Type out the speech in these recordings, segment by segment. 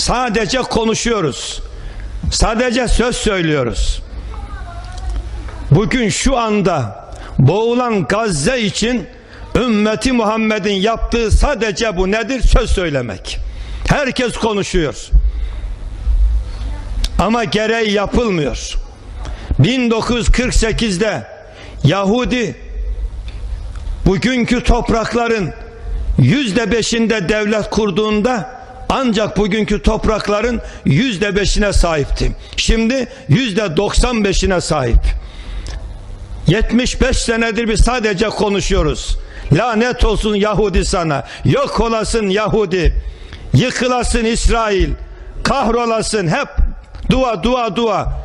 Sadece konuşuyoruz. Sadece söz söylüyoruz. Bugün şu anda boğulan Gazze için ümmeti Muhammed'in yaptığı sadece bu nedir? Söz söylemek. Herkes konuşuyor. Ama gereği yapılmıyor. 1948'de Yahudi bugünkü toprakların yüzde beşinde devlet kurduğunda ancak bugünkü toprakların yüzde beşine sahipti. Şimdi yüzde doksan beşine sahip. 75 senedir biz sadece konuşuyoruz. Lanet olsun Yahudi sana. Yok olasın Yahudi. Yıkılasın İsrail. Kahrolasın. Hep dua dua dua.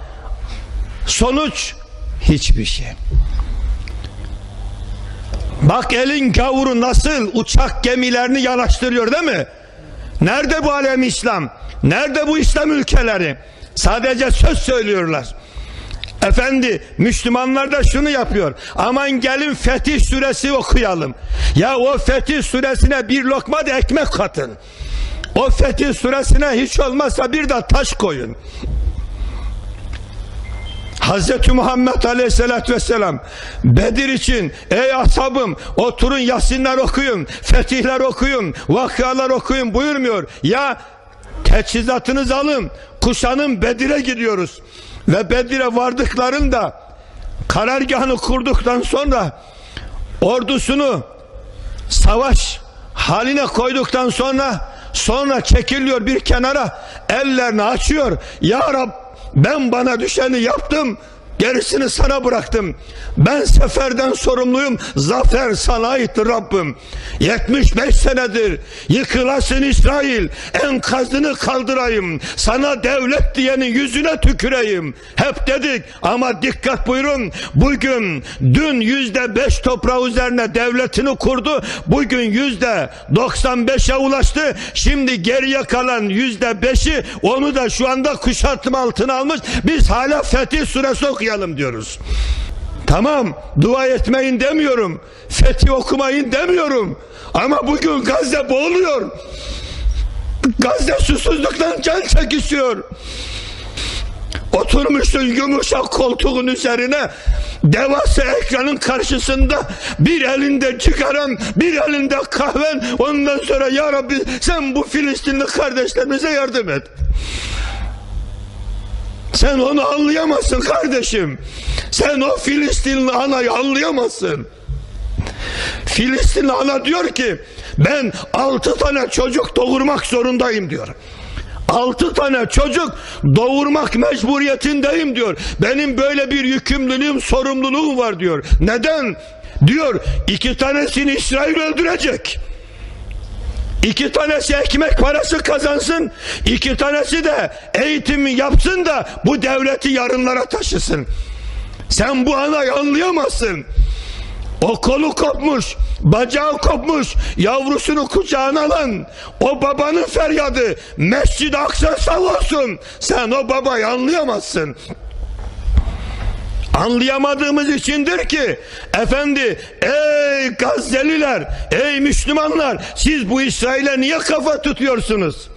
Sonuç hiçbir şey. Bak elin gavuru nasıl uçak gemilerini yanaştırıyor değil mi? Nerede bu alem İslam? Nerede bu İslam ülkeleri? Sadece söz söylüyorlar. Efendi Müslümanlar da şunu yapıyor. Aman gelin Fetih suresi okuyalım. Ya o Fetih suresine bir lokma da ekmek katın. O Fetih suresine hiç olmazsa bir de taş koyun. Hazreti Muhammed Aleyhisselatü Vesselam Bedir için ey ashabım oturun Yasinler okuyun, fetihler okuyun, vakalar okuyun buyurmuyor. Ya teçhizatınızı alın, kuşanın Bedir'e gidiyoruz. Ve Bedir'e vardıklarında karargahını kurduktan sonra ordusunu savaş haline koyduktan sonra sonra çekiliyor bir kenara ellerini açıyor. Ya Rab ben bana düşeni yaptım. Gerisini sana bıraktım. Ben seferden sorumluyum. Zafer sana aittir Rabbim. 75 senedir yıkılasın İsrail. Enkazını kaldırayım. Sana devlet diyenin yüzüne tüküreyim. Hep dedik ama dikkat buyurun. Bugün dün yüzde beş toprağı üzerine devletini kurdu. Bugün yüzde 95'e ulaştı. Şimdi geriye kalan yüzde beşi onu da şu anda kuşatma altına almış. Biz hala Fetih suresi okuyalım diyoruz. Tamam dua etmeyin demiyorum. Fethi okumayın demiyorum. Ama bugün Gazze boğuluyor. Gazze susuzluktan can çekişiyor. Oturmuşsun yumuşak koltuğun üzerine devasa ekranın karşısında bir elinde çıkaran bir elinde kahven ondan sonra ya Rabbi sen bu Filistinli kardeşlerimize yardım et. Sen onu anlayamazsın kardeşim. Sen o Filistinli anayı anlayamazsın. Filistinli ana diyor ki ben altı tane çocuk doğurmak zorundayım diyor. Altı tane çocuk doğurmak mecburiyetindeyim diyor. Benim böyle bir yükümlülüğüm, sorumluluğum var diyor. Neden? Diyor iki tanesini İsrail öldürecek. İki tanesi ekmek parası kazansın, iki tanesi de eğitimi yapsın da bu devleti yarınlara taşısın. Sen bu anayı anlayamazsın. O kolu kopmuş, bacağı kopmuş, yavrusunu kucağına alan o babanın feryadı Mescid-i Aksa sağ olsun. Sen o babayı anlayamazsın. Anlayamadığımız içindir ki efendi ey Gazze'liler ey Müslümanlar siz bu İsrail'e niye kafa tutuyorsunuz?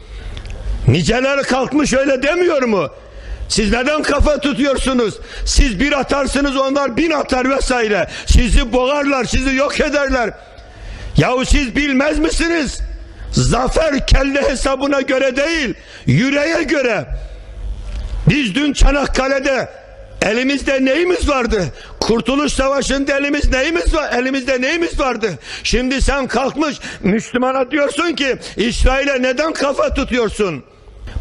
Niceleri kalkmış öyle demiyor mu? Siz neden kafa tutuyorsunuz? Siz bir atarsınız onlar bin atar vesaire. Sizi boğarlar sizi yok ederler. Yahu siz bilmez misiniz? Zafer kelle hesabına göre değil yüreğe göre. Biz dün Çanakkale'de elimizde neyimiz vardı? Kurtuluş Savaşı'nda elimiz neyimiz var? Elimizde neyimiz vardı? Şimdi sen kalkmış Müslümana diyorsun ki İsrail'e neden kafa tutuyorsun?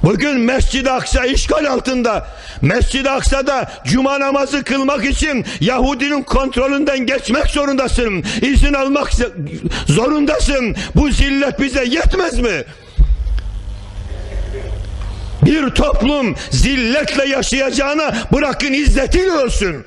Bugün Mescid-i Aksa işgal altında. Mescid-i Aksa'da cuma namazı kılmak için Yahudinin kontrolünden geçmek zorundasın. İzin almak zorundasın. Bu zillet bize yetmez mi? Bir toplum zilletle yaşayacağına bırakın izzetiyle ölsün.